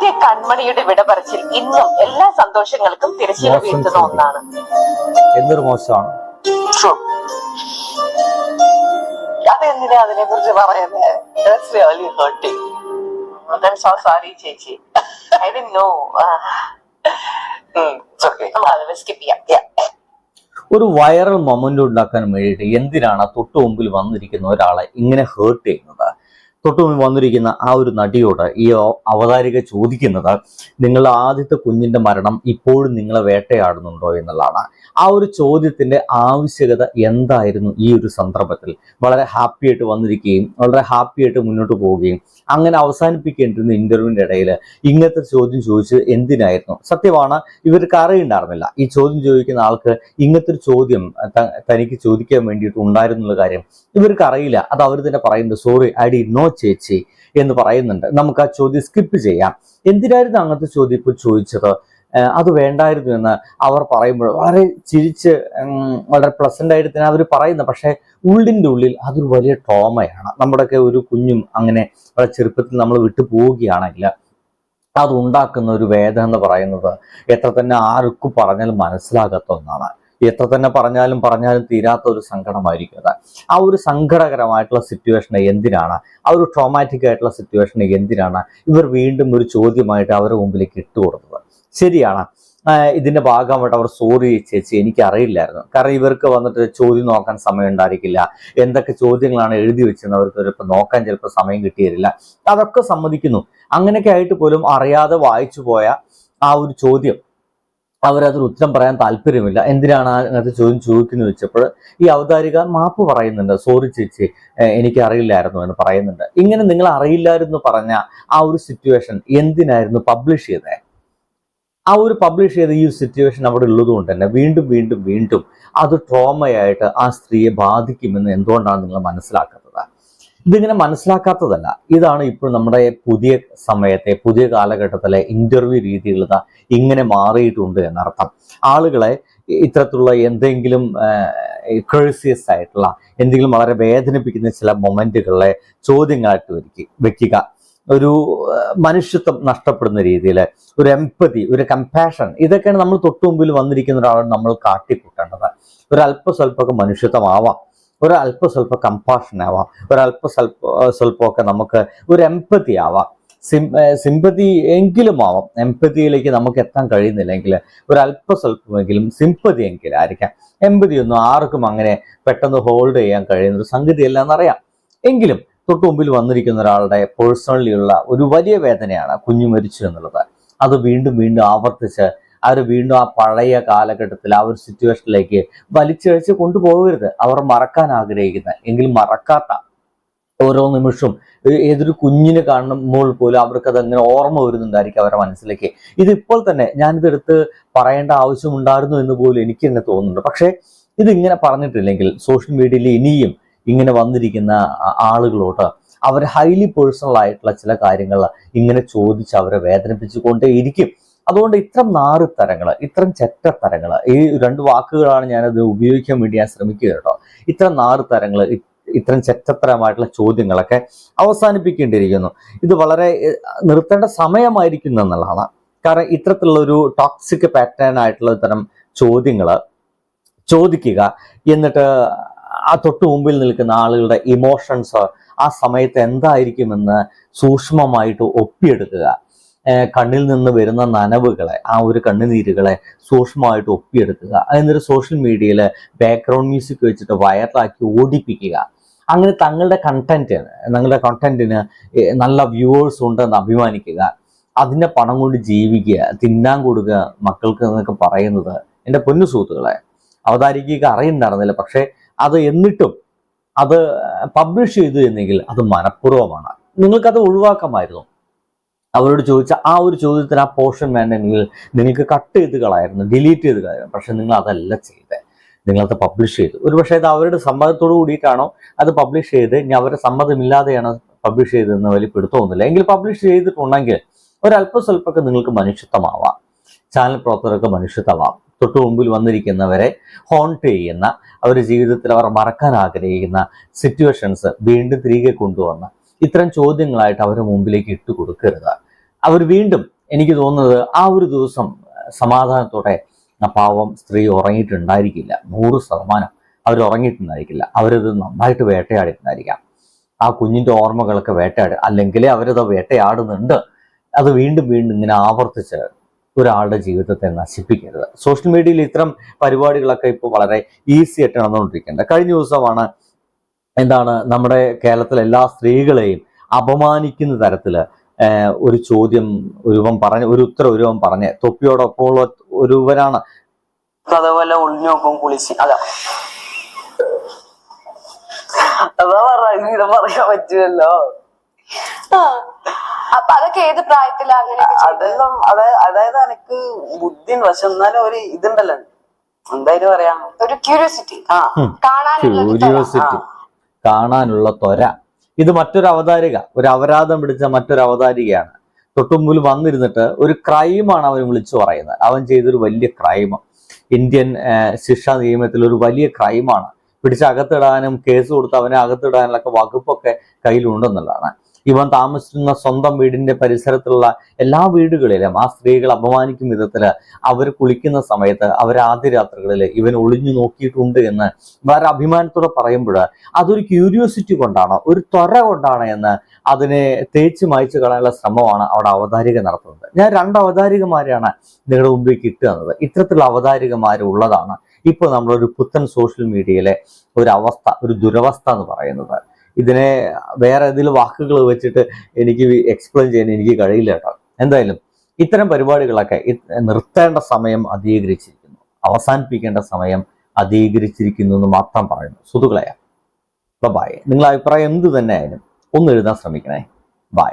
ആദ്യ കൺമണിയുടെ വിടപറച്ചിൽ ഇന്നും എല്ലാ സന്തോഷങ്ങൾക്കും മോശം വീഴ്ത്തുന്ന. ഒന്നാണ്. എന്തൊരു മോശമാണ്. അതെന്തിനാ അതിനെ കുറിച്ച് പറയുന്നത് sorry, ചേച്ചി. Didn't know. നമുക്ക് സ്കിപ്പ് ചെയ്യാം ഒരു വൈറൽ മൊമെന്റ് ഉണ്ടാക്കാൻ വേണ്ടിയിട്ട് എന്തിനാണ് തൊട്ടു മുമ്പിൽ വന്നിരിക്കുന്ന ഒരാളെ ഇങ്ങനെ ഹേർട്ട് ചെയ്യുന്നത്? തൊട്ടു മുമ്പിൽ വന്നിരിക്കുന്ന ആ ഒരു നടിയോട് ഈ അവ- അവതാരിക ചോദിക്കുന്നത് നിങ്ങളുടെ ആദ്യത്തെ കുഞ്ഞിന്റെ മരണം ഇപ്പോഴും നിങ്ങളെ വേട്ടയാടുന്നുണ്ടോ എന്നുള്ളതാണ്. ആ ഒരു ചോദ്യത്തിന്റെ ആവശ്യകത എന്തായിരുന്നു ഈ ഒരു സന്ദർഭത്തിൽ? വളരെ ഹാപ്പി ആയിട്ട് വന്നിരിക്കുകയും വളരെ ഹാപ്പി ആയിട്ട് മുന്നോട്ട് പോവുകയും അങ്ങനെ അവസാനിപ്പിക്കേണ്ടിരുന്ന ഇന്റർവ്യൂവിന്റെ ഇടയിൽ ഇങ്ങനത്തെ ചോദ്യം ചോദിച്ചത് എന്തിനായിരുന്നു? സത്യമാണ് ഇവർക്ക് അറിയുണ്ടായിരുന്നില്ല. ഈ ചോദ്യം ചോദിക്കുന്ന ആൾക്ക് ഇങ്ങനത്തെ ഒരു ചോദ്യം തനിക്ക് ചോദിക്കാൻ വേണ്ടിയിട്ട് ഉണ്ടായിരുന്നുള്ള കാര്യം ഇവർക്ക് അറിയില്ല. അത് അവർ തന്നെ പറയുന്നത് സോറി ഐ ഡി നോ ചേച്ചി എന്ന് പറയുന്നുണ്ട്. നമുക്ക് ആ ചോദ്യം സ്കിപ്പ് ചെയ്യാം. എന്തിനായിരുന്നു അങ്ങനത്തെ ചോദ്യം ഇപ്പോൾ ചോദിച്ചത്? അത് വേണ്ടായിരുന്നു എന്ന് അവർ പറയുമ്പോൾ വളരെ ചിരിച്ച് വളരെ പ്ലസന്റ് ആയിട്ട് തന്നെ അവർ പറയുന്നത് പക്ഷേ ഉള്ളിന്റെ ഉള്ളിൽ അതൊരു വലിയ ട്രോമയാണ് നമ്മുടെയൊക്കെ ഒരു കുഞ്ഞും അങ്ങനെ വളരെ ചെറുപ്പത്തിൽ നമ്മൾ വിട്ടു പോവുകയാണെങ്കിൽ അതുണ്ടാക്കുന്ന ഒരു വേദന എന്ന് പറയുന്നത് എത്ര തന്നെ ആർക്കും പറഞ്ഞാലും മനസ്സിലാകാത്ത ഒന്നാണ്. എത്ര തന്നെ പറഞ്ഞാലും പറഞ്ഞാലും തീരാത്ത ഒരു സങ്കടമായിരിക്കും അത്. ആ ഒരു സങ്കടകരമായിട്ടുള്ള സിറ്റുവേഷൻ എന്തിനാണ്? ആ ഒരു ട്രോമാറ്റിക് ആയിട്ടുള്ള സിറ്റുവേഷൻ എന്തിനാണ് ഇവർ വീണ്ടും ഒരു ചോദ്യമായിട്ട് അവരുടെ മുമ്പിലേക്ക് ഇട്ടുകൊടുത്തത് ശരിയാണ്. ഇതിന്റെ ഭാഗമായിട്ട് അവർ സോറി ചേച്ചി എനിക്ക് അറിയില്ലായിരുന്നു കാരണം ഇവർക്ക് വന്നിട്ട് ചോദ്യം നോക്കാൻ സമയം ഉണ്ടായിരിക്കില്ല. എന്തൊക്കെ ചോദ്യങ്ങളാണ് എഴുതി വെച്ചെന്ന് അവർക്ക് ചിലപ്പോൾ നോക്കാൻ ചിലപ്പോൾ സമയം കിട്ടിയില്ല അതൊക്കെ സമ്മതിക്കുന്നു. അങ്ങനെയൊക്കെ ആയിട്ട് പോലും അറിയാതെ വായിച്ചു പോയ ആ ഒരു ചോദ്യം അവരതിന് ഉത്തരം പറയാൻ താല്പര്യമില്ല. എന്തിനാണ് അങ്ങനത്തെ ചോദ്യം ചോദിക്കുന്നത് വെച്ചപ്പോൾ ഈ അവതാരിക മാപ്പ് പറയുന്നുണ്ട്. സോറി ചേച്ചി എനിക്ക് അറിയില്ലായിരുന്നു എന്ന് പറയുന്നുണ്ട്. ഇങ്ങനെ നിങ്ങൾ അറിയില്ലായിരുന്നു പറഞ്ഞ ആ ഒരു സിറ്റുവേഷൻ എന്തിനായിരുന്നു പബ്ലിഷ് ചെയ്തത് ആ ഒരു പബ്ലിഷ് ചെയ്ത ഈ സിറ്റുവേഷൻ അവിടെ ഉള്ളതുകൊണ്ട് തന്നെ വീണ്ടും വീണ്ടും വീണ്ടും അത് ട്രോമയായിട്ട് ആ സ്ത്രീയെ ബാധിക്കുമെന്ന് എന്തുകൊണ്ടാണ് നിങ്ങൾ മനസ്സിലാക്കുന്നത് ഇതിങ്ങനെ മനസ്സിലാക്കാത്തതല്ല. ഇതാണ് ഇപ്പോൾ നമ്മുടെ പുതിയ സമയത്തെ പുതിയ കാലഘട്ടത്തിലെ ഇന്റർവ്യൂ രീതികൾ ഇങ്ങനെ മാറിയിട്ടുണ്ട് എന്നർത്ഥം. ആളുകളെ ഇത്തരത്തിലുള്ള എന്തെങ്കിലും ക്രേസിയസ് ആയിട്ടുള്ള എന്തെങ്കിലും വളരെ വേദനിപ്പിക്കുന്ന ചില മൊമെന്റുകളെ ചോദ്യങ്ങളായിട്ട് ഒരുക്കി വെക്കുക. ഒരു മനുഷ്യത്വം നഷ്ടപ്പെടുന്ന രീതിയിൽ ഒരു എംപതി ഒരു കമ്പാഷൻ ഇതൊക്കെയാണ് നമ്മൾ തൊട്ടുമുമ്പിൽ വന്നിരിക്കുന്ന ഒരാളാണ് നമ്മൾ കാട്ടിക്കൂട്ടേണ്ടത്. ഒരു സ്വല്പമൊക്കെ മനുഷ്യത്വമാവാം. ഒരു അല്പ സ്വല്പ കമ്പാഷൻ ആവാം. ഒരു അല്പ സ്വല്പ സ്വല്പമൊക്കെ നമുക്ക് ഒരു എമ്പതി ആവാം. സിം സിമ്പതി എങ്കിലും ആവാം. എമ്പതിയിലേക്ക് നമുക്ക് എത്താൻ കഴിയുന്നില്ലെങ്കിൽ ഒരു അല്പ സ്വല്പമെങ്കിലും സിമ്പതി എങ്കിലും ആയിരിക്കാം. എമ്പതി ഒന്നും ആർക്കും അങ്ങനെ പെട്ടെന്ന് ഹോൾഡ് ചെയ്യാൻ കഴിയുന്ന ഒരു സംഗതിയല്ല എന്നറിയാം. എങ്കിലും തൊട്ട് മുമ്പിൽ വന്നിരിക്കുന്ന ഒരാളുടെ പേഴ്സണലി ഉള്ള ഒരു വലിയ വേദനയാണ് കുഞ്ഞു മരിച്ചു എന്നുള്ളത്. അത് വീണ്ടും വീണ്ടും ആവർത്തിച്ച് അവർ വീണ്ടും ആ പഴയ കാലഘട്ടത്തിൽ ആ ഒരു സിറ്റുവേഷനിലേക്ക് വലിച്ചഴിച്ച് കൊണ്ടുപോകരുത്. അവർ മറക്കാൻ ആഗ്രഹിക്കുന്ന എങ്കിൽ മറക്കാത്ത ഓരോ നിമിഷവും ഏതൊരു കുഞ്ഞിന് കാണുമ്പോൾ പോലും അവർക്ക് അതങ്ങനെ ഓർമ്മ വരുന്നുണ്ടായിരിക്കും അവരുടെ മനസ്സിലേക്ക്. ഇതിപ്പോൾ തന്നെ ഞാനിതെടുത്ത് പറയേണ്ട ആവശ്യമുണ്ടായിരുന്നു എന്ന് പോലും എനിക്ക് തന്നെ തോന്നുന്നുണ്ട്. പക്ഷേ ഇതിങ്ങനെ പറഞ്ഞിട്ടില്ലെങ്കിൽ സോഷ്യൽ മീഡിയയിൽ ഇനിയും ഇങ്ങനെ വന്നിരിക്കുന്ന ആളുകളോട് അവർ ഹൈലി പേഴ്സണൽ ആയിട്ടുള്ള ചില കാര്യങ്ങൾ ഇങ്ങനെ ചോദിച്ച് അവരെ വേദനിപ്പിച്ചുകൊണ്ടേ ഇരിക്കും അതുകൊണ്ട് ഇത്തരം നാറുത്തരങ്ങൾ ഇത്തരം ചെറ്റത്തരങ്ങൾ ഈ രണ്ട് വാക്കുകളാണ് ഞാനത് ഉപയോഗിക്കാൻ വേണ്ടി ഞാൻ ശ്രമിക്കുക കേട്ടോ. ഇത്തരം നാറു തരങ്ങൾ ഇത്തരം ചെറ്റത്തരമായിട്ടുള്ള ചോദ്യങ്ങളൊക്കെ അവസാനിപ്പിക്കേണ്ടിയിരിക്കുന്നു. ഇത് വളരെ നിർത്തേണ്ട സമയമായിരിക്കുന്നു എന്നുള്ളതാണ്. കാരണം ഇത്തരത്തിലുള്ള ഒരു ടോക്സിക് പാറ്റേൺ ആയിട്ടുള്ള തരം ചോദ്യങ്ങൾ ചോദിക്കുക എന്നിട്ട് ആ തൊട്ടു മുമ്പിൽ നിൽക്കുന്ന ആളുകളുടെ ഇമോഷൻസ് ആ സമയത്ത് എന്തായിരിക്കുമെന്ന് സൂക്ഷ്മമായിട്ട് ഒപ്പിയെടുക്കുക. കണ്ണിൽ നിന്ന് വരുന്ന നനവുകളെ ആ ഒരു കണ്ണുനീരുകളെ സൂക്ഷ്മമായിട്ട് ഒപ്പിയെടുക്കുക. എന്നിട്ട് സോഷ്യൽ മീഡിയയിൽ ബാക്ക്ഗ്രൗണ്ട് മ്യൂസിക് വെച്ചിട്ട് വൈറലാക്കി ഓടിപ്പിക്കുക. അങ്ങനെ തങ്ങളുടെ കണ്ടന്റ് തങ്ങളുടെ കണ്ടന്റിന് നല്ല വ്യൂവേഴ്സ് ഉണ്ടെന്ന് അഭിമാനിക്കുക. അതിന്റെ പണം കൊണ്ട് ജീവിക്കുക തിന്നാൻ കൊടുക്കുക മക്കൾക്ക് എന്നൊക്കെ പറയുന്നത് എന്റെ പൊന്നു സുഹൃത്തുക്കളെ. അവതാരികയ്ക്ക് അറിയുന്നുണ്ടായിരുന്നില്ല പക്ഷേ അത് എന്നിട്ടും അത് പബ്ലിഷ് ചെയ്തു എന്നെങ്കിൽ അത് മനഃപൂർവമാണ്. നിങ്ങൾക്കത് ഒഴിവാക്കാമായിരുന്നു. അവരോട് ചോദിച്ച ആ ഒരു ചോദ്യത്തിന് ആ പോർഷൻ വേണ്ടെങ്കിൽ നിങ്ങൾക്ക് കട്ട് ചെയ്ത് കളയായിരുന്നു ഡിലീറ്റ് ചെയ്ത് കളയായിരുന്നു. പക്ഷെ നിങ്ങൾ അതല്ല ചെയ്തത് നിങ്ങളത് പബ്ലിഷ് ചെയ്തു. ഒരു പക്ഷേ അത് അവരുടെ സമ്മതത്തോട് കൂടിയിട്ടാണോ അത് പബ്ലിഷ് ചെയ്ത് ഇനി അവരുടെ സമ്മതമില്ലാതെയാണ് പബ്ലിഷ് ചെയ്തതെന്ന് വലിയ പിടുത്തമൊന്നുമില്ല എങ്കിൽ പബ്ലിഷ് ചെയ്തിട്ടുണ്ടെങ്കിൽ ഒരല്പ സ്വല്പമൊക്കെ നിങ്ങൾക്ക് മനുഷ്യത്വമാവാം. ചാനൽ പ്രവർത്തകർക്ക് മനുഷ്യത്വമാവാം. തൊട്ടു മുമ്പിൽ വന്നിരിക്കുന്നവരെ ഹോണ്ട് ചെയ്യുന്ന അവരുടെ ജീവിതത്തിൽ അവർ മറക്കാൻ ആഗ്രഹിക്കുന്ന സിറ്റുവേഷൻസ് വീണ്ടും തിരികെ കൊണ്ടുവന്ന് ഇത്തരം ചോദ്യങ്ങളായിട്ട് അവരുടെ മുമ്പിലേക്ക് ഇട്ട് കൊടുക്കരുത്. അവർ വീണ്ടും എനിക്ക് തോന്നുന്നത് ആ ഒരു ദിവസം സമാധാനത്തോടെ പാവം സ്ത്രീ ഉറങ്ങിയിട്ടുണ്ടായിരിക്കില്ല. നൂറ് ശതമാനം അവർ ഉറങ്ങിയിട്ടുണ്ടായിരിക്കില്ല. അവരത് നന്നായിട്ട് വേട്ടയാടിയിട്ടുണ്ടായിരിക്കാം. ആ കുഞ്ഞിന്റെ ഓർമ്മകളൊക്കെ വേട്ടയാടി അല്ലെങ്കിൽ അവരത് വേട്ടയാടുന്നുണ്ട്. അത് വീണ്ടും വീണ്ടും ഇങ്ങനെ ആവർത്തിച്ച് ഒരാളുടെ ജീവിതത്തെ നശിപ്പിക്കരുത്. സോഷ്യൽ മീഡിയയിൽ ഇത്തരം പരിപാടികളൊക്കെ ഇപ്പോൾ വളരെ ഈസി ആയിട്ട് നടന്നുകൊണ്ടിരിക്കേണ്ടത് കഴിഞ്ഞ ദിവസമാണ് എന്താണ് നമ്മുടെ കേരളത്തിലെ എല്ലാ സ്ത്രീകളെയും അപമാനിക്കുന്ന തരത്തിൽ ഒരു ചോദ്യം ഒരുവൻ പറഞ്ഞ ഒരു ഉത്തരം ഒരുവൻ പറഞ്ഞ് തൊപ്പിയോടൊപ്പമുള്ള ഒരുവനാണ്. അതേപോലെ ഒളിഞ്ഞു നോക്കും കുളിച്ച് അതാ. അതാ പറഞ്ഞ പറയാൻ പറ്റില്ലല്ലോ ആ. അപ്പൊ അതൊക്കെ ഏത് പ്രായത്തിലാ ചെയ്തത്? അതെല്ലാം അതാ അതായത് എനിക്ക് ബുദ്ധി പക്ഷെ എന്നാലും ഒരു ഇതുണ്ടല്ലോ. എന്തായാലും പറയാ. ഒരു ക്യൂരിയോസിറ്റി ആ. കാണാനുള്ള ഒരു ക്യൂരിയോസിറ്റി കാണാനുള്ള ത്വര. ഇത് മറ്റൊരു അവതാരിക ഒരു അപരാധം പിടിച്ച മറ്റൊരു അവതാരികയാണ്. തൊട്ടുമുമ്പിൽ വന്നിരുന്നിട്ട് ഒരു ക്രൈമാണ് അവൻ വിളിച്ചു പറയുന്നത്. അവൻ ചെയ്തൊരു വലിയ ക്രൈം ഇന്ത്യൻ ശിക്ഷാ നിയമത്തിൽ ഒരു വലിയ ക്രൈമാണ്. പിടിച്ച് അകത്തിടാനും കേസ് കൊടുത്ത് അവനെ അകത്തിടാനുള്ള വകുപ്പൊക്കെ കയ്യിലുണ്ടെന്നുള്ളതാണ്. ഇവൻ താമസിക്കുന്ന സ്വന്തം വീടിന്റെ പരിസരത്തുള്ള എല്ലാ വീടുകളിലും ആ സ്ത്രീകൾ അപമാനിക്കും വിധത്തിൽ അവർ കുളിക്കുന്ന സമയത്ത് അവർ ആദ്യ രാത്രികളിൽ ഇവൻ ഒളിഞ്ഞു നോക്കിയിട്ടുണ്ട് എന്ന് വളരെ അഭിമാനത്തോടെ പറയുമ്പോൾ അതൊരു ക്യൂരിയോസിറ്റി കൊണ്ടാണ് ഒരു ത്വര കൊണ്ടാണ് എന്ന് അതിനെ തേച്ച് മായ്ച്ചു കളയാനുള്ള ശ്രമമാണ് അവിടെ അവതാരിക നടത്തുന്നത്. ഞാൻ രണ്ട് അവതാരികമാരെയാണ് നിങ്ങളുടെ മുമ്പിൽ കിട്ടുന്നത്. ഇത്തരത്തിലുള്ള അവതാരികമാർ ഉള്ളതാണ് ഇപ്പോൾ നമ്മളൊരു പുത്തൻ സോഷ്യൽ മീഡിയയിലെ ഒരു അവസ്ഥ ഒരു ദുരവസ്ഥ എന്ന് പറയുന്നത്. ഇതിനെ വേറെ ഏതെങ്കിലും വാക്കുകൾ വെച്ചിട്ട് എനിക്ക് എക്സ്പ്ലെയിൻ ചെയ്യാൻ എനിക്ക് കഴിയില്ല കേട്ടോ. എന്തായാലും ഇത്തരം പരിപാടികളൊക്കെ നിർത്തേണ്ട സമയം അധികരിച്ചിരിക്കുന്നു. അവസാനിപ്പിക്കേണ്ട സമയം അധികരിച്ചിരിക്കുന്നു എന്ന് മാത്രം പറയുന്നു. സുതുകളയ ബൈ നിങ്ങളുടെ അഭിപ്രായം എന്ത് തന്നെ ആയാലും ഒന്ന് എഴുതാൻ ശ്രമിക്കണേ. ബൈ